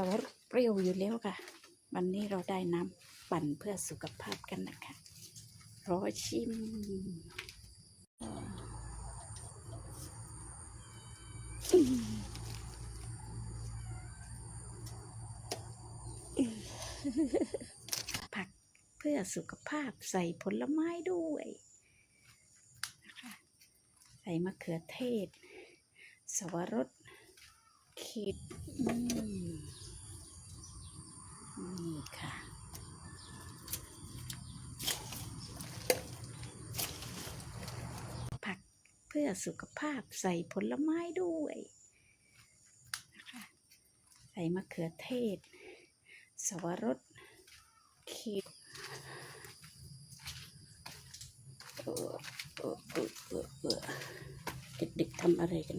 สวรสเปรี้ยวอยู่แล้วค่ะ วันนี้เราได้น้ำปั่นเพื่อสุขภาพกันนะคะรอชิมผักเพื่อสุขภาพใส่ผลไม้ด้วยนะคะใส่มะเขือเทศ สวรสขีดอืม นี่ค่ะ ผักเพื่อสุขภาพใส่ผลไม้ด้วยนะคะใส่มะเขือเทศ สวรสขีดเออเออเออเออเออเด็กๆทำอะไรกัน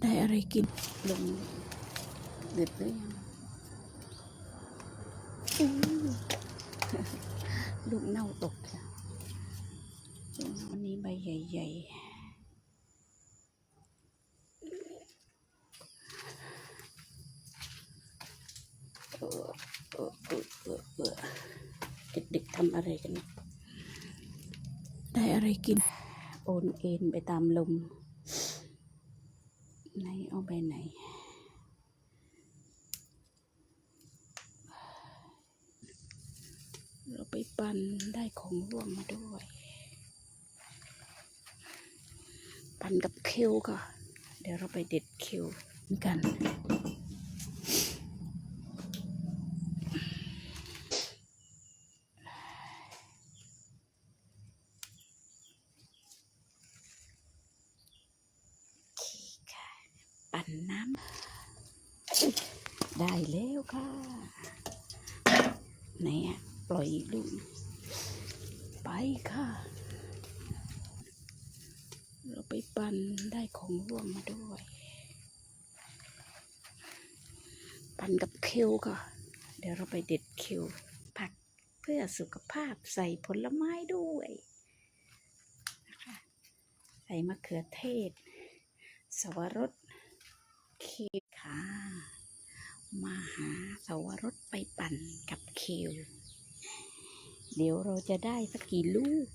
ได้อะไรกินลงเดือดหรือยัง อู้ลูกเน่าตกค่ะวันนี้ใบใหญ่ๆเออเออเออเออเออเด็กๆทำอะไรกัน ได้อะไรกิน โอนเอ็นไปตามลมไหนเอาไปไหน เราไปปั่นได้ของร่วงมาด้วย ปั่นกับคิวค่ะ เดี๋ยวเราไปเด็ดคิวกันปั่นน้ำได้แล้วค่ะไหนอะ ปล่อยอีกลูก ไปค่ะ เราไปปั่นได้ของร่วงมาด้วย ปั่นกับคิวค่ะ เดี๋ยวเราไปเด็ดคิว ผักเพื่อสุขภาพใส่ผลไม้ด้วยนะคะใส่มะเขือเทศ สวรสคีวค่ะมาหาสวรสไปปั่นกับคิว เดี๋ยวเราจะได้สักกี่ลูก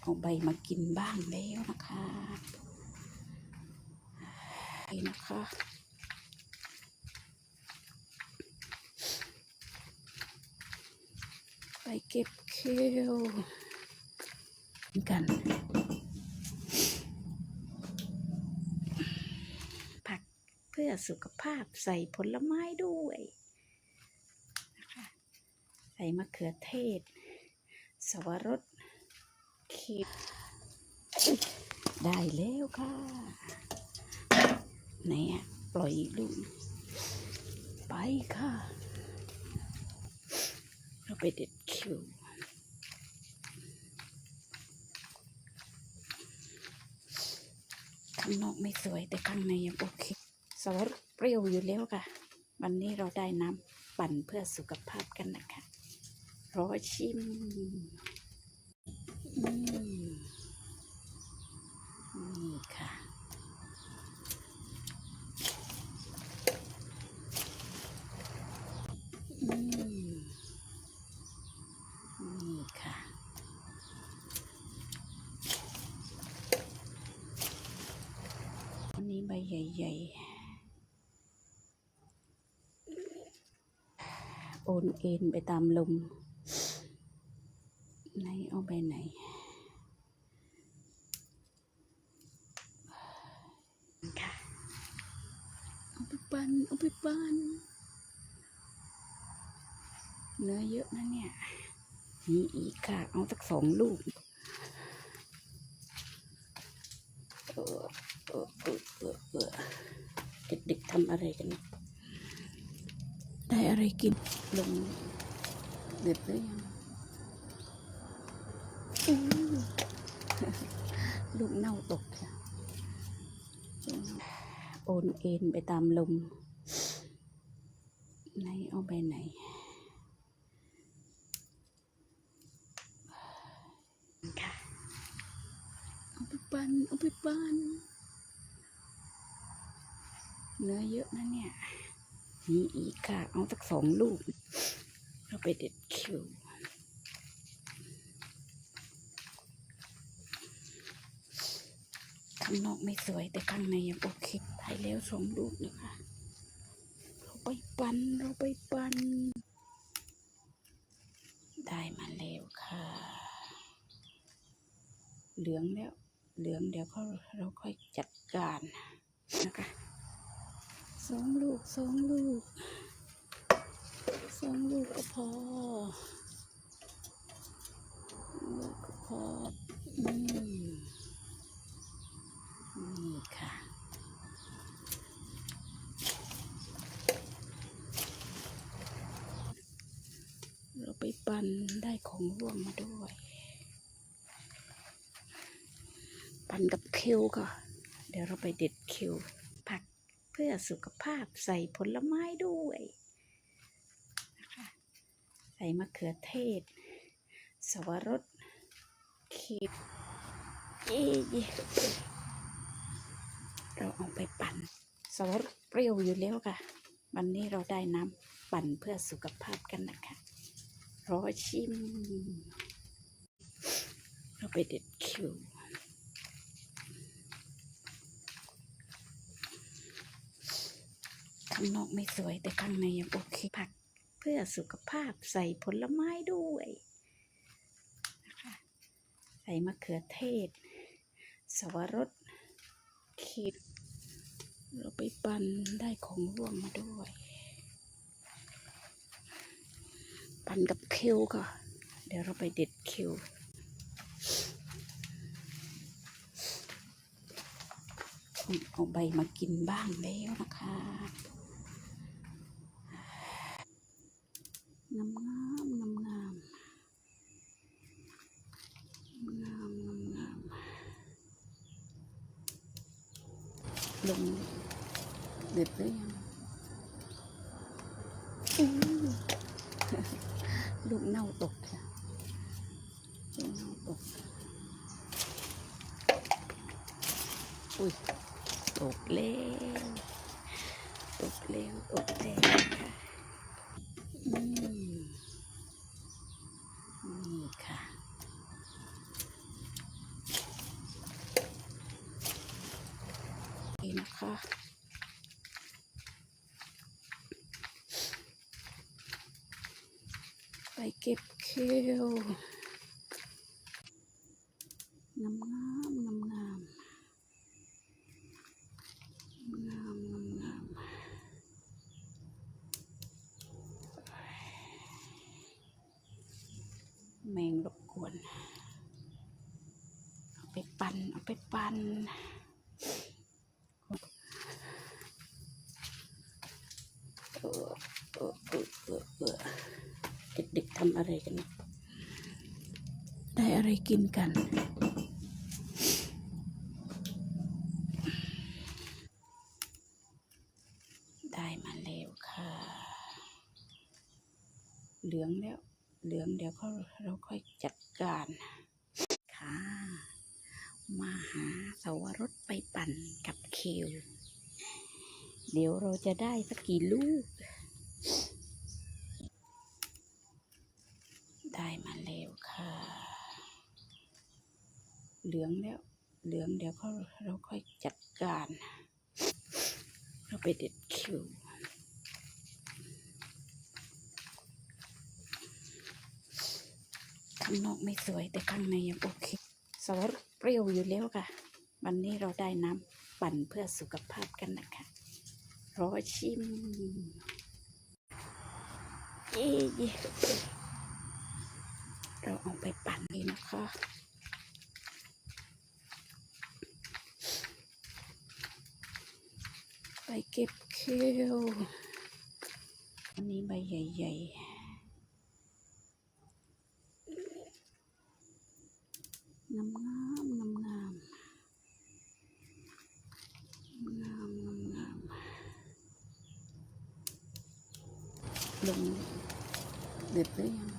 เอาใบมากินบ้างแล้วนะคะนี่นะคะไปเก็บเคียวกัน ผักเพื่อสุขภาพใส่ผลไม้ด้วยนะคะใส่มะเขือเทศ สวรสขีดได้แล้วค่ะไหนอะปล่อยลูกไปค่ะ เราไปเด็ดคิวข้างนอกไม่สวยแต่ข้างในยังโอเค สวรสเปรี้ยวอยู่แล้วค่ะ วันนี้เราได้น้ำปั่นเพื่อสุขภาพกันนะคะรอชิม อืมนี่ค่ะ อืมนี่ค่ะ วันนี้ใบใหญ่ๆ โอนเอ็นไปตามลมไหนเอาไปไหน ค่ะ เอาไปปันเอาไปปันเนื้อเยอะนะเนี่ยมีอีกค่ะ เอาสักสองลูกเออเออเออเออเออเด็กๆทำอะไรกันเนี่ย ได้อะไรกินลงเดือดหรือยังอู้ลูกเน่าตกค่ะโอนเอ็นไปตามลมไหนเอาไปไหนค่ะปั่นเอาไปปั่นเนื้อเยอะนะเนี่ย มีอีกค่ะ เอาสักสองลูก เราไปเด็ดคิวข้างนอกไม่สวยแต่ข้างในยังโอเคถ่ายแล้วสองลูกนะคะ เราไปปันเราไปปัน ได้มาแล้วค่ะ เหลืองแล้ว เหลืองเดี๋ยวเขาเราค่อยจัดการนะคะ สองลูกสองลูกสองลูกก็พอลูกก็พออืมนี่ค่ะเราไปปั่นได้ของร่วงมาด้วย ปั่นกับเคิวค่ะเดี๋ยวเราไปเด็ดเคิว พื่อสุขภาพใส่ผลไม้ด้วยนะคะใส่มะเขือเทศ สวรสขีดเย่เราเอาไปปั่น สวรสเปรี้ยวอยู่แล้วค่ะ วันนี้เราได้น้ำปั่นเพื่อสุขภาพกันนะคะรอชิม เราไปเด็ดคิว ข้างนอกไม่สวยแต่ข้างในยังโอเคผักเพื่อสุขภาพใส่ผลไม้ด้วยนะคะใส่มะเขือเทศ สวรสขีดเราไปปั่นได้ของร่วงมาด้วย ปั่นกับคิวค่ะเดี๋ยวเราไปเด็ดคิวเอาใบมากินบ้างแล้วนะคะงามงามงามงาม งามงามงามลงเด็ดหรือยังอู้ลูกเน่าตกค่ะลูกเน่าตก อุ้ย ตกแล้วตกแล้วตกแล้วค่ะ อืมนี่ค่ะ นี่นะคะ ไปเก็บเคียวงามงามงามงามงามงามงามแมงรบกวน เอาไปปั่นเอาไปปั่นเออเออเออเออเออเด็กๆทำ อะไรกัน ได้อะไรกินกัน ได้มาแล้วค่ะ เหลืองแล้ว เหลืองเดี๋ยวเขาเราค่อยจัดการค่ะ มาหาสวรสไปปั่นกับเคิวเดี๋ยวเราจะได้สักกี่ลูก ได้มาแล้วค่ะ เห ลืองแล้ว เหลืองเดี๋ยวเขาเราค่อยจัดการ เราไปเด็ดคิวข้างนอกไม่สวยแต่ข้างในยังโอเคสวรเปรี้ยวอยู่แล้วค่ะ วันนี้เราได้น้ำปั่นเพื่อสุขภาพกันนะคะ รอชิมเย่เราเอาไปปั่นเลยนะคะ ไป เก็บเคียวอันนี้ใบใหญ่ๆงามงามงามงามงามงามงามลงเด็ดหรือยัง